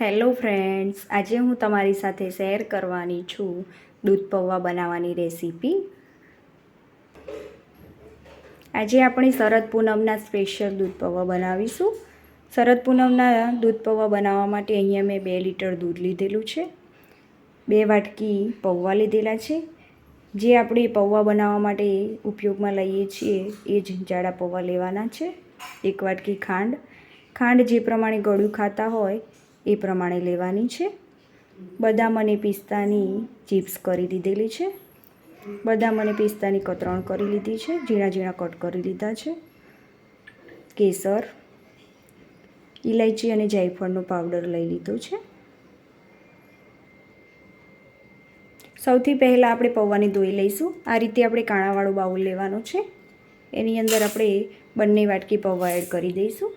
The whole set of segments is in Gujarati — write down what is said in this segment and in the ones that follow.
હેલો ફ્રેન્ડ્સ, આજે હું તમારી સાથે શેર કરવાની છું દૂધ પૌવા બનાવવાની રેસીપી. આજે આપણે શરદ પૂનમના સ્પેશિયલ દૂધ પૌવા બનાવીશું. શરદ પૂનમના દૂધ પૌવા બનાવવા માટે અહીંયા મેં બે લીટર દૂધ લીધેલું છે. બે વાટકી પૌવા લીધેલા છે. જે આપણે પૌવા બનાવવા માટે ઉપયોગમાં લઈએ છીએ એ જ જાડા પૌવા લેવાના છે. એક વાટકી ખાંડ. ખાંડ જે પ્રમાણે ગળ્યું ખાતા હોય એ પ્રમાણે લેવાની છે. બદામ અને પિસ્તાની ચિપ્સ કરી દીધેલી છે. બદામ અને પિસ્તાની કતરણ કરી લીધી છે. ઝીણા ઝીણા કટ કરી લીધા છે. કેસર ઇલાયચી અને જાયફળનો પાવડર લઈ લીધો છે. સૌથી પહેલાં આપણે પૌવાને ધોઈ લઈશું. આ રીતે આપણે કાણાવાળો બાઉલ લેવાનો છે. એની અંદર આપણે બંને વાટકી પૌવા એડ કરી દઈશું.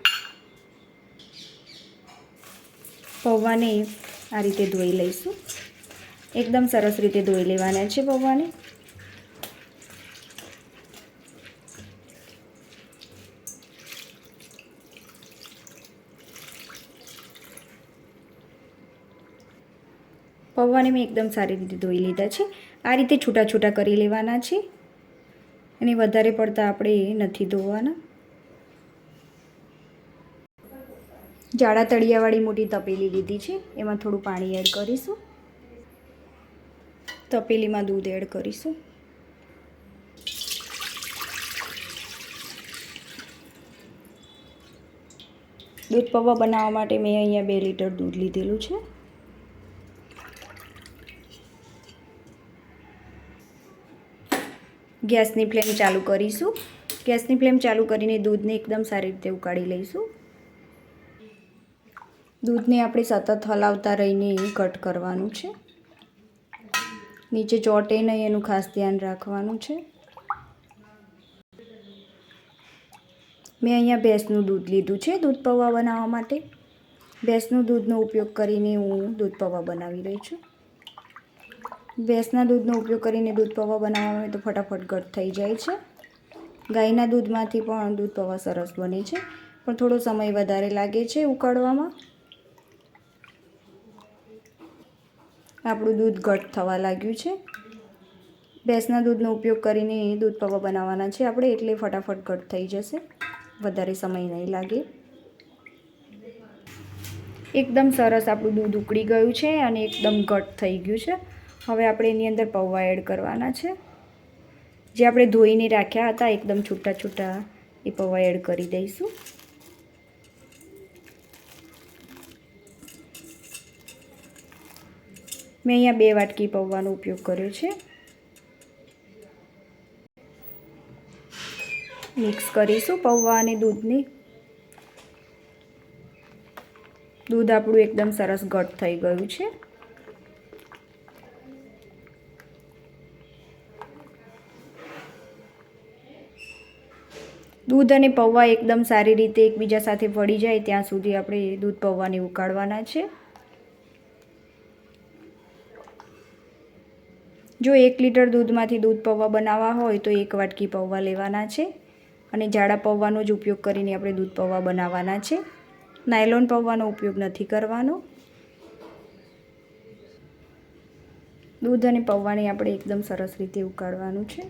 પૌવાને આ રીતે ધોઈ લઈશું. એકદમ સરસ રીતે ધોઈ લેવાના છે પૌવાને. પૌવાને મેં એકદમ સારી રીતે ધોઈ લીધા છે. આ રીતે છૂટા છૂટા કરી લેવાના છે. અને વધારે પડતા આપણે નથી ધોવાના. જાડા તળિયાવાળી મોટી તપેલી લીધી છે. એમાં થોડું પાણી એડ કરીશું. તપેલીમાં દૂધ એડ કરીશું. દૂધ પૌવા બનાવવા માટે મેં અહીંયા બે લીટર દૂધ લીધેલું છે. ગેસની ફ્લેમ ચાલુ કરીશું. ગેસની ફ્લેમ ચાલુ કરીને દૂધને એકદમ સારી રીતે ઉકાળી લઈશું. દૂધને આપણે સતત હલાવતા રહીને કટ કરવાનું છે. નીચે ચોટે નહીં, એનું ખાસ ધ્યાન રાખવાનું છે. મેં અહીંયા ભેંસનું દૂધ લીધું છે, દૂધ પૌવા બનાવવા માટે. ભેંસનું દૂધનો ઉપયોગ કરીને હું દૂધ પૌવા બનાવી રહી છું. ભેંસના દૂધનો ઉપયોગ કરીને દૂધ પૌવા બનાવવામાં તો ફટાફટ ઘટ થઈ જાય છે. ગાયના દૂધમાંથી પણ દૂધ પૌવા સરસ બને છે, પણ થોડો સમય વધારે લાગે છે ઉકાળવામાં. આપણું દૂધ ઘટ થવા લાગ્યું છે. ભેંસના દૂધનો ઉપયોગ કરીને દૂધ પૌવા બનાવવાના છે. આપણે એટલે ફટાફટ ઘટ થઈ જશે. વધારે સમય નહીં લાગે. એકદમ સરસ આપણું દૂધ ઉકળી ગયું છે અને એકદમ ઘટ થઈ ગયું છે. હવે આપણે એની અંદર પૌવા એડ કરવાના છે. જે આપણે ધોઈને રાખ્યા હતા, એકદમ છૂટા છૂટા એ પૌવા એડ કરી દઈશું. મેં અહીંયા બે વાટકી પૌવાનો ઉપયોગ કર્યો છે. મિક્સ કરીશું પૌવા અને દૂધની. દૂધ આપણું એકદમ સરસ ઘટ થઈ ગયું છે. દૂધ અને પૌવા એકદમ સારી રીતે એકબીજા સાથે ફળી જાય ત્યાં સુધી આપણે દૂધ પૌવાને ઉકાળવાના છે. જો એક લીટર દૂધમાંથી દૂધ પૌવા બનાવવા હોય તો એક વાટકી પૌવા લેવાના છે. અને જાડા પૌવાનો જ ઉપયોગ કરીને આપણે દૂધ પૌવા બનાવવાના છે. નાયલોન પૌવાનો ઉપયોગ નથી કરવાનો. દૂધ અને પૌવાને આપણે એકદમ સરસ રીતે ઉકાળવાનું છે.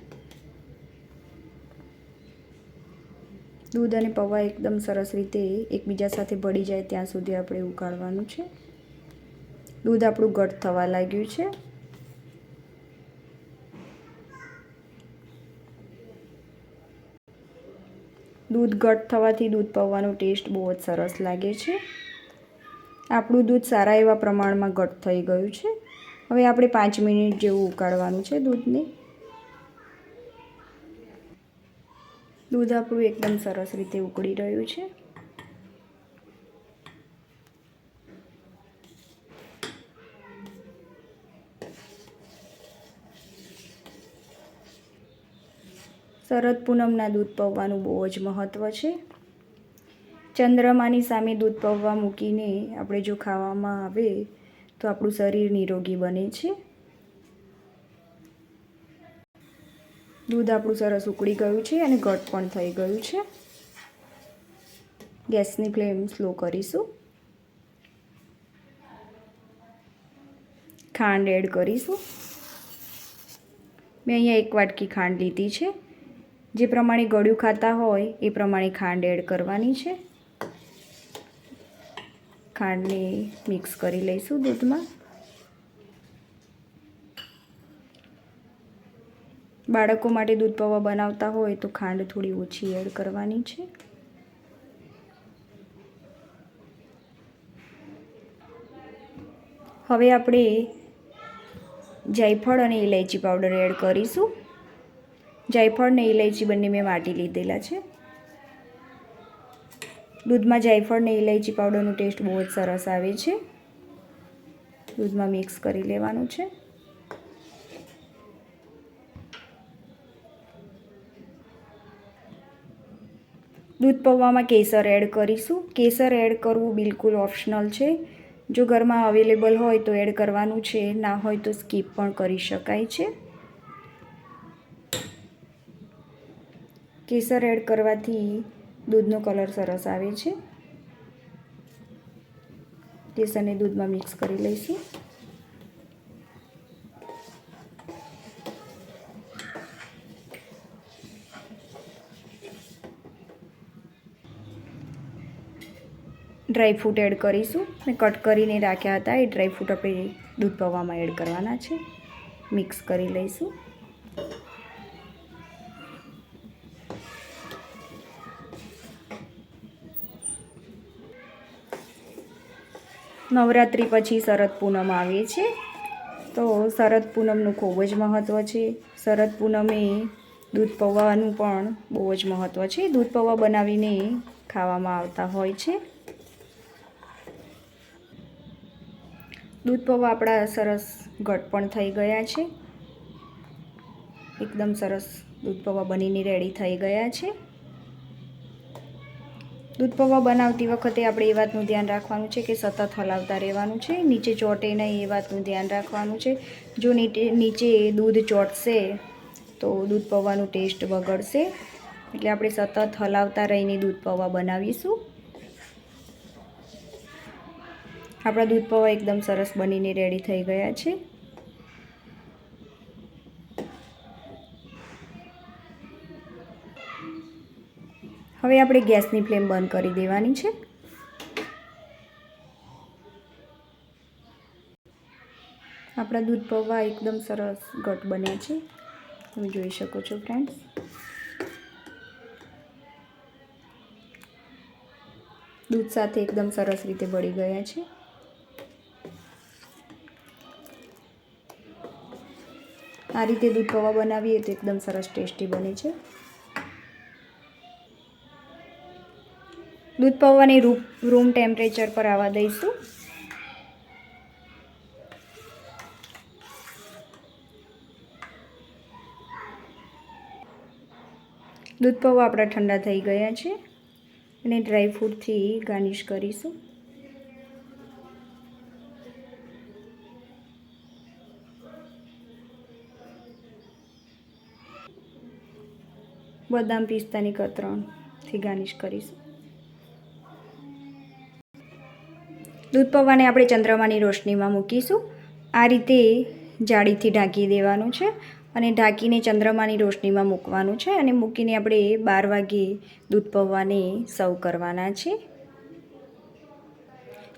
દૂધ અને પૌવા એકદમ સરસ રીતે એકબીજા સાથે ભળી જાય ત્યાં સુધી આપણે ઉકાળવાનું છે. દૂધ આપણું ઘટ થવા લાગ્યું છે. દૂધ ઘટ થવાથી દૂધ પૌવાનો ટેસ્ટ બહુ જ સરસ લાગે છે. આપણું દૂધ સારા એવા પ્રમાણમાં ઘટ થઈ ગયું છે. હવે આપણે પાંચ મિનિટ જેવું ઉકાળવાનું છે દૂધને. દૂધ આપણું એકદમ સરસ રીતે ઉકળી રહ્યું છે. શરદ પૂનમના દૂધ પૌવાનું બહુ જ મહત્ત્વ છે. ચંદ્રમાની સામે દૂધ પૌવા મૂકીને આપણે જો ખાવામાં આવે તો આપણું શરીર નિરોગી બને છે. દૂધ આપણું સરસ ઉકળી ગયું છે અને ઘટ પણ થઈ ગયું છે. ગેસની ફ્લેમ સ્લો કરીશું. ખાંડ એડ કરીશું. મેં અહીંયા એક વાટકી ખાંડ લીધી છે. જે પ્રમાણે ગળ્યું ખાતા હોય, એ પ્રમાણે ખાંડ એડ કરવાની છે. ખાંડને મિક્સ કરી લઈશું દૂધમાં. બાળકો માટે દૂધ પૌવા બનાવતા હોય તો ખાંડ થોડી ઓછી એડ કરવાની છે. હવે આપણે જાયફળ અને ઇલાયચી પાવડર એડ કરીશું. જાયફળ ને ઇલાયચી બંને મેં વાટી લીધેલા છે. દૂધમાં જાયફળ ને ઇલાયચી પાવડરનો ટેસ્ટ બહુ જ સરસ આવે છે. દૂધમાં મિક્સ કરી લેવાનું છે. દૂધ પૌવામાં કેસર એડ કરીશું. કેસર એડ કરવું બિલકુલ ઓપ્શનલ છે. જો ઘરમાં અવેલેબલ હોય તો એડ કરવાનું છે. ના હોય તો સ્કીપ પણ કરી શકાય છે. કેસર એડ કરવાથી દૂધનો કલર સરસ આવે છે. કેસરને દૂધમાં મિક્સ કરી લઈશું. ડ્રાયફ્રૂટ એડ કરીશું. મેં કટ કરીને રાખ્યા હતા એ ડ્રાયફ્રૂટ આપણે દૂધ પૌવામાં એડ કરવાના છે. મિક્સ કરી લઈશું. નવરાત્રિ પછી શરદ પૂનમ આવે છે. તો શરદ પૂનમનું ખૂબ જ મહત્ત્વ છે. શરદ પૂનમે દૂધ પૌવાનું પણ બહુ જ મહત્ત્વ છે. દૂધ પૌવા બનાવીને ખાવામાં આવતા હોય છે. દૂધ પૌવા આપણા સરસ ઘટ પણ થઈ ગયા છે. એકદમ સરસ દૂધ પૌવા બનીને રેડી થઈ ગયા છે. દૂધ પૌવા બનાવતી વખતે આપણે એ વાતનું ધ્યાન રાખવાનું છે કે સતત હલાવતા રહેવાનું છે, નીચે ચોટે નહીં એ વાતનું ધ્યાન રાખવાનું છે. જો નીચે દૂધ ચોટશે તો દૂધ પૌવાનું ટેસ્ટ બગડશે. એટલે આપણે સતત હલાવતા રહીને દૂધ પૌવા બનાવીશું. આપણા દૂધ પૌવા એકદમ સરસ બનીને રેડી થઈ ગયા છે. હવે આપણે ગેસની ફ્લેમ બંધ કરી દેવાની છે. આપણા દૂધ પૌવા એકદમ સરસ ઘટ બન્યા છે. તમે જોઈ શકો છો ફ્રેન્ડ્સ દૂધ સાથે એકદમ સરસ રીતે બળી ગયા છે. આ રીતે દૂધ પૌવા બનાવીએ તો એકદમ સરસ ટેસ્ટી બને છે. દૂધ પૌવાને રૂમ ટેમ્પરેચર પર આવવા દઈશું. દૂધ પૌવા આપણા ઠંડા થઈ ગયા છે અને ડ્રાયફ્રૂટથી ગાર્નિશ કરીશું. બદામ પિસ્તાની કતરણથી ગાર્નિશ કરીશું. દૂધ પૌવાને આપણે ચંદ્રમાની રોશનીમાં મૂકીશું. આ રીતે જાળીથી ઢાંકી દેવાનું છે અને ઢાંકીને ચંદ્રમાની રોશનીમાં મૂકવાનું છે અને મૂકીને આપણે બાર વાગે દૂધ પૌવાને સર્વ કરવાના છે.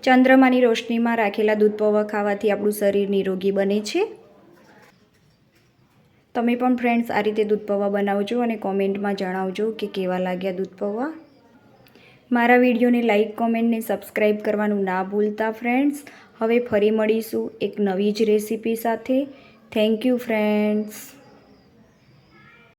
ચંદ્રમાની રોશનીમાં રાખેલા દૂધ પૌવા ખાવાથી આપણું શરીર નિરોગી બને છે. તમે પણ ફ્રેન્ડ્સ આ રીતે દૂધ પૌવા બનાવજો અને કોમેન્ટમાં જણાવજો કે કેવા લાગ્યા દૂધ પૌવા. મારા વિડીયોને લાઇક કોમેન્ટને સબસ્ક્રાઈબ કરવાનું ના ભૂલતા ફ્રેન્ડ્સ. હવે ફરી મળીશું એક નવી જ રેસીપી સાથે. Thank you friends.